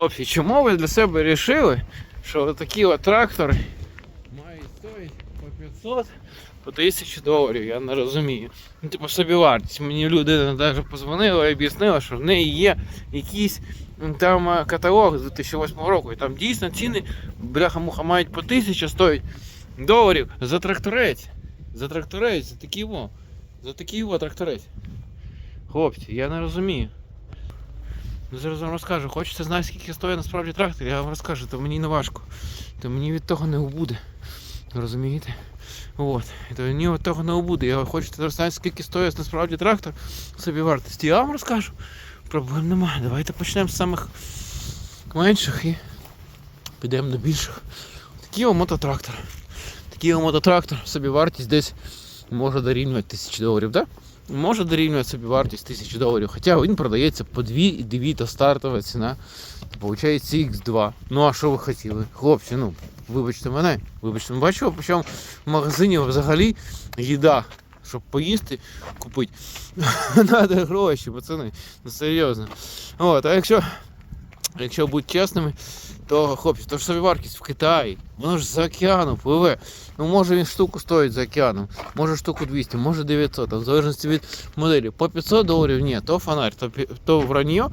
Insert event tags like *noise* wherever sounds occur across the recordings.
Хлопці, чому ви для себе вирішили, що такі от трактори мають стоїть по 500, по 1000 доларів, я не розумію. Ну, типу собівартість. Мені людина навіть позвонила і об'яснила, що в неї є якийсь там каталог з 2008 року, і там дійсно ціни бляха-муха мають по 1000 стоїть доларів за тракторець. За тракторець, за такий во. За такий во тракторець. Хлопці, я не розумію. Ну, зараз вам розкажу. Хочете знати, скільки стоїть насправді трактор, я вам розкажу, то мені не важко. То мені від того не убуде. Розумієте? От. То мені від того не убуде. Я хочете знати, скільки стоїть насправді трактор собі вартості. Я вам розкажу. Проблем немає. Давайте почнемо з самих менших і підемо до більших. Такий о мототрактор. Такий о мототрактор, собі вартість десь може дорівнювати тисячі доларів, так? Може дорівнювати собі вартість 1000 доларів. Хоча він продається по 2,2 то стартова ціна. То виходить X2. Ну а що ви хотіли? Хлопці, ну, вибачте мене, вибачте, бачу, почому по в магазині взагалі їда. Щоб поїсти, купити. *laughs* Надо гроші, пацани. Ну серйозно. От, а якщо, якщо бути чесними, то хлопці, то ж собі вартість в Китаї. Воно ж за океаном пливе. Ну може він штуку стоїть за океаном, може штуку 200, може 900, а в залежності від моделі. По 500 доларів ні, то фонарь, то, то враньо.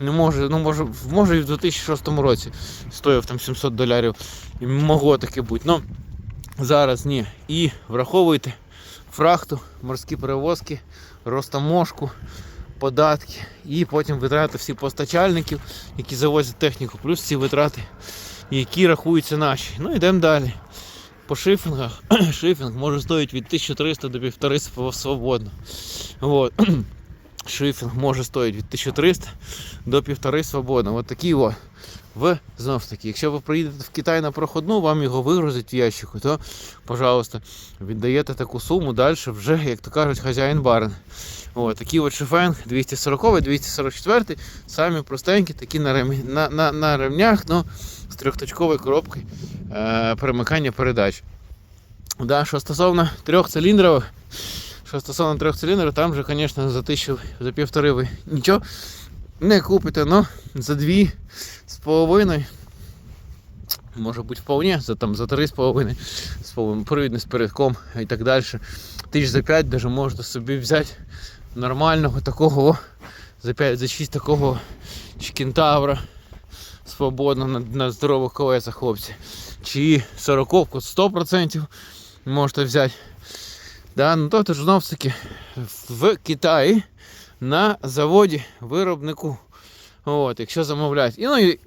Не може, ну може, може і в 2006 році стоїв там 700 доларів. І могло таке бути. Ну зараз ні. І враховуйте фрахту, морські перевозки, ростаможку, податки і потім витрати всі постачальників, які завозять техніку, плюс ці витрати, які рахуються наші. Ну йдемо далі. По шифінгах *clears throat* шифінг може стоїть від 1300 до 1500 свободно. Вот. *clears throat* Шифінг може стоїть від 1300 до 1500 свободно. От такі о. В, знову ж таки, якщо ви приїдете в Китай на проходну, вам його вигрузять в ящику, то, пожалуйста, віддаєте таку суму далі вже, як то кажуть, хазяїн барин. От, такий от шифенг 240 244 самі простенькі, такі на, ремі, на, на, на ремнях, но з трьохточковою коробкою е, перемикання передач. Да, що стосовно трьох циліндрів, що стосовно трьох циліндрів, там же, звісно, за тисячу, за півтори ви нічого не купите, но за дві з половиною. Може бути вполне, за там за три з половиною, провідний з передком і так далі. Тисяч за п'ять даже можете собі взяти нормального такого, за 5, за 6 такого чкінтавра свободно на, на здорових колесах, хлопці. Чи 40 100% можете взяти. Да, ну то ж знов таки в Китаї на заводі виробнику. От, якщо замовляють. І, ну, і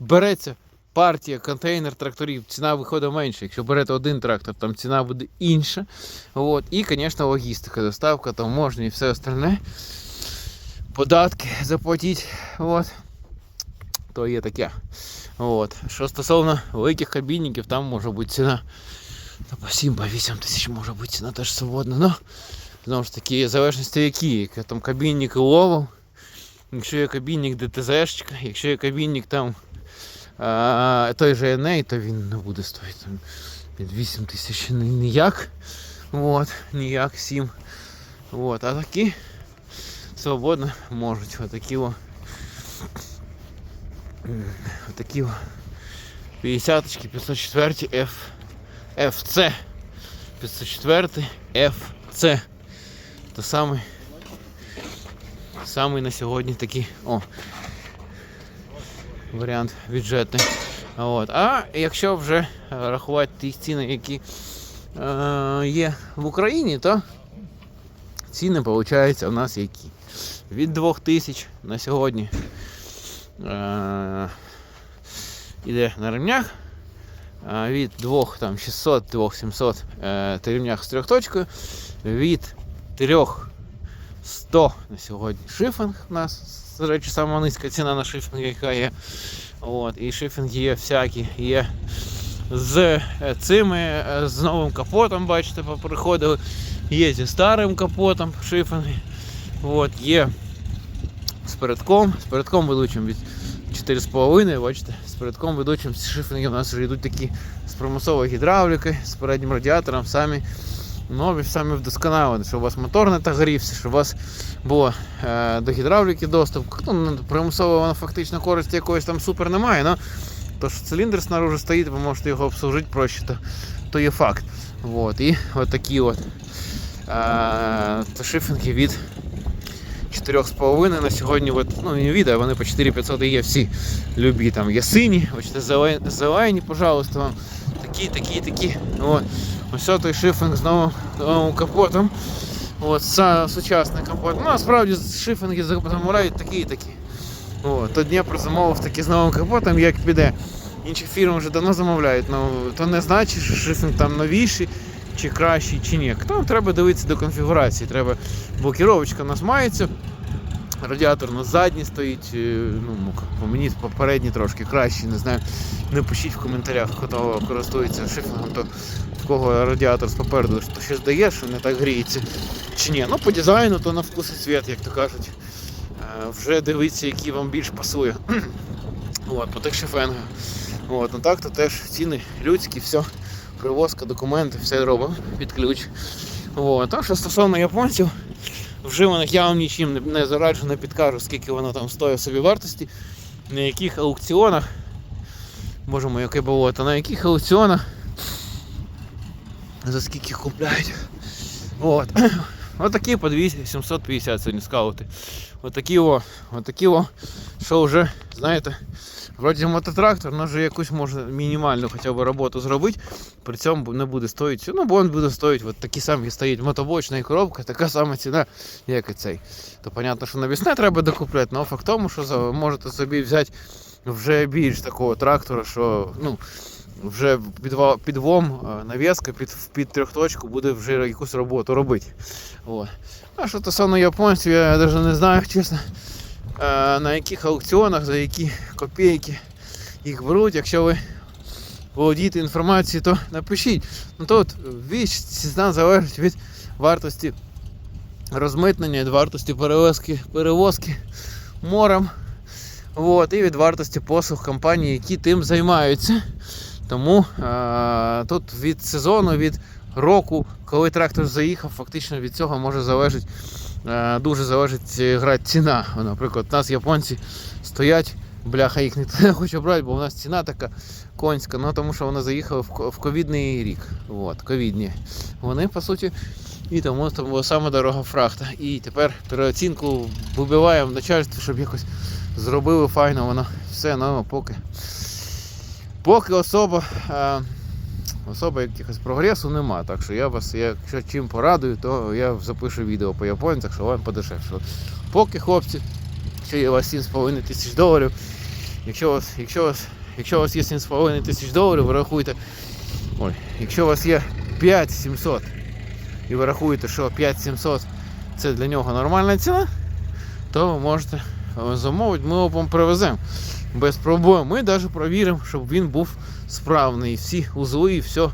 береться партія, контейнер тракторів, ціна виходить менше. Якщо берете один трактор, там ціна буде інша. От. І, звісно, логістика, доставка, таможня і все остальне. Податки заплатіть. От. То є таке. От. Що стосовно великих кабінників, там може бути ціна та по 7 по 8 тисяч може бути ціна теж свободна. Ну, знову ж таки, в залежності які. Там кабінник і ловов, якщо є кабінник ДТЗшечка, якщо є кабінник там а, той же Еней, то він не буде стоїти під 8 тисяч ніяк. От, ніяк 7. От, а такі свободно можуть. Отакі о. Отакі о. 50 504 F, FC 504 FC. То самий, самий на сьогодні такий о, варіант бюджетний. От. А якщо вже е, рахувати ті ціни, які е, є в Україні, то ціни виходять у нас які? Від 2000 на сьогодні е, іде на ремнях. Від 2 там 600 2700 е, на ремнях з. Від 3 100 на сьогодні шифінг у нас. До речі, сама низька ціна на шифінг, яка є. От, і шифінги є всякі. Є з е, цими, е, з новим капотом, бачите, приходили. Є зі старим капотом шифінги. От, є з передком, з передком ведучим від 4,5, бачите, з передком ведучим шифінги у нас вже йдуть такі з примусовою гідравлікою, з переднім радіатором, самі нові самі вдосконалені, щоб у вас мотор не так грівся, щоб у вас було е, до гідравліки доступ. Ну, примусово воно фактично користі якоїсь там супер немає, але то, що циліндр снаружи стоїть, ви можете його обслужити проще, то, то є факт. Вот. І от от е, шифінги від 4,5 на сьогодні, от, ну не від, а вони по 4500 є всі любі. Там є сині, бачите, зелені, пожалуйста, вам такі, такі, такі. От. Ось той шифінг з новим, новим капотом. От, сучасний капот. Ну, насправді шифінги замовляють такі і такі. От, то Дніпро замовив такі з новим капотом, як піде. Інші фірми вже давно замовляють, ну то не значить, що шифінг там новіший, чи кращий, чи ні. Там треба дивитися до конфігурації. Треба, бо керовочка у нас мається, радіатор на задній стоїть. е, Ну, по мені попередній трошки кращий, не знаю. Не пишіть в коментарях, хто користується шифінгом, то в кого радіатор попереду, то щось дає, що не так гріється. Чи ні. Ну, по дизайну, то на вкус і цвіт, як то кажуть. Е, Вже дивіться, який вам більш пасує. *clears throat* От, по тих шифенгах. От, ну так то теж ціни людські, все. Привозка, документи, все робимо під ключ. От. Так що стосовно японців, вживаних я вам нічим не, зараджу, не підкажу, скільки воно там стоїть собі вартості, на яких аукціонах, боже мой, яке було, то на яких аукціонах за скільки купляють. От. *coughs* Отакі по 200, 750 сьогодні скаути. Отакі о, отакі о, що вже, знаєте, вроді мототрактор, але вже якусь може мінімальну хоча б роботу зробити, при цьому не буде стоїти, ну бо він буде стоїти, от такі самі стоїть мотобочна і коробка, така сама ціна, як і цей. То понятно, що навісне треба докупляти, але факт тому, що можете собі взяти вже більш такого трактора, що ну, вже підвом, навіска під, під трьохточку буде вже якусь роботу робити. От. А що стосовно японців, я навіть не знаю, *laughs* чесно, на яких аукціонах, за які копійки їх беруть. Якщо ви володієте інформацією, то напишіть. Ну тут ціна залежить від вартості розмитнення, від вартості перевозки, перевозки морем. От, і від вартості послуг компаній, які тим займаються. Тому е, тут від сезону, від року, коли трактор заїхав, фактично від цього може залежати, е, дуже залежить е, гра ціна. Наприклад, у нас японці стоять, бляха, їх ніхто не хоче брати, бо у нас ціна така конська, ну тому що вони заїхали в, ковідний рік. От, ковідні. Вони, по суті, і тому там була саме дорога фрахта. І тепер переоцінку вибиваємо начальство, щоб якось зробили файно воно. Все, ну поки. Поки особа, е, особа якихось прогресу нема. Так що я вас, якщо чим порадую, то я запишу відео по японцях, що вам подешевше. Поки хлопці, якщо є у вас 7,5 тисяч доларів, якщо у вас, якщо у вас, якщо у вас є 7,5 тисяч доларів, ви рахуєте, ой, якщо у вас є 5700 і ви рахуєте, що 5700 це для нього нормальна ціна, то ви можете замовити, ми вам привеземо без проблем. Ми навіть провіримо, щоб він був справний, всі узли і все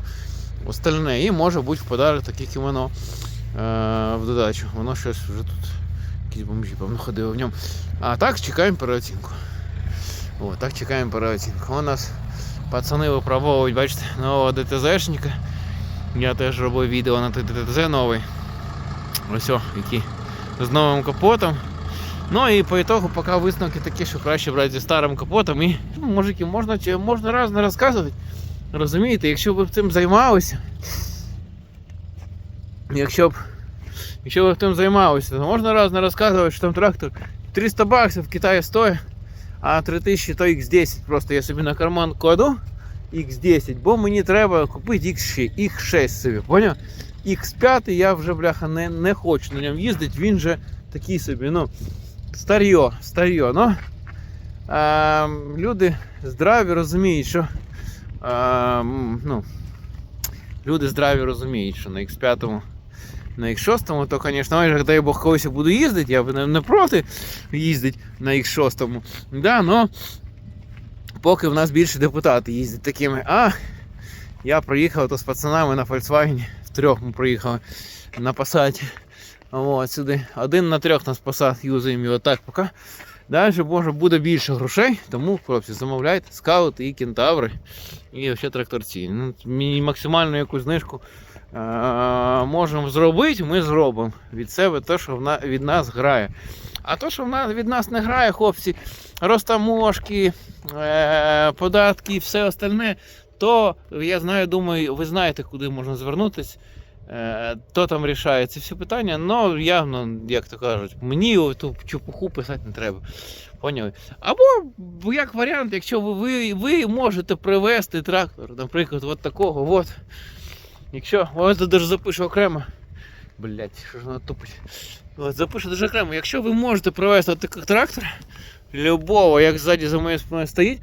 остальне. І може бути в подарок таке кімоно е, в додачу. Воно щось вже тут. Якісь бомжі, певно, ходили в ньому. А так чекаємо переоцінку. О, так чекаємо переоцінку. У нас пацани випробовують, бачите, нового ДТЗшника. Я теж робив відео на ДТЗ новий. Ось, який з новим капотом. Ну і по ітогу поки висновки такі, що краще брати зі старим капотом і ну, мужики, можна, чи- можна раз не розказувати. Розумієте, якщо б цим займалися, якщо б якщо ви цим займалися, то можна раз не розказувати, що там трактор 300 баксів в Китаї стоїть, а 3000 то X10. Просто я собі на карман кладу X10, бо мені треба купити X6, X6 собі, поняв? X5 я вже бляха не, не хочу на ньому їздити, він же такий собі, ну, старьо, старьо. Ну, е, люди здраві розуміють, що е, ну, люди здраві розуміють, що на X5, на X6, то, звісно, майже, дай Бог колись я буду їздити, я б не, проти їздити на X6. Да, но поки в нас більше депутати їздять такими. А я приїхав то з пацанами на Volkswagen, втрьох ми приїхали на Passat. От, сюди. Один на трьох нас Passat юзаємо його так поки. Далі може буде більше грошей, тому хлопці замовляйте скаути і кентаври, і ще тракторці. Ну, максимальну якусь знижку е, можемо зробити, ми зробимо від себе те, що вна- від нас грає. А то, що вона від нас не грає, хлопці, розтаможки, е, податки і все остальне, то я знаю, думаю, ви знаєте, куди можна звернутися. Е, то там ці всі питання, але явно, як то кажуть, мені ту чепуху писати не треба. Поняли? Або як варіант, якщо ви, ви, ви можете привезти трактор, наприклад, от такого, от. Якщо, ось даже запишу окремо. Блять, що ж вона тупить. От, запишу дуже окремо. Якщо ви можете привезти от такий трактор, любого, як ззаді за моєю спиною стоїть,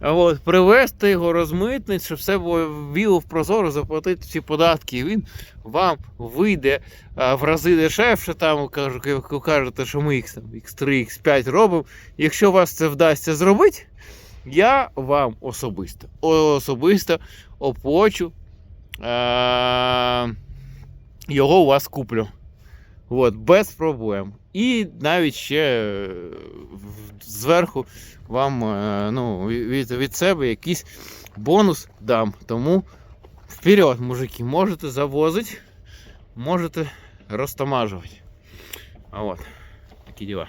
от, привезти його, розмитнити, щоб все було віло в прозоро, заплатити всі податки, і він вам вийде а, в рази дешевше. Там ви кажете, що ми X, там, X3, X5 робимо. Якщо вас це вдасться зробити, я вам особисто особисто оплачу е- його у вас куплю. От, без проблем. І навіть ще е, зверху вам е, ну, від, від себе якийсь бонус дам. Тому вперед, мужики, можете завозити, можете розтамажувати. А от, такі діла.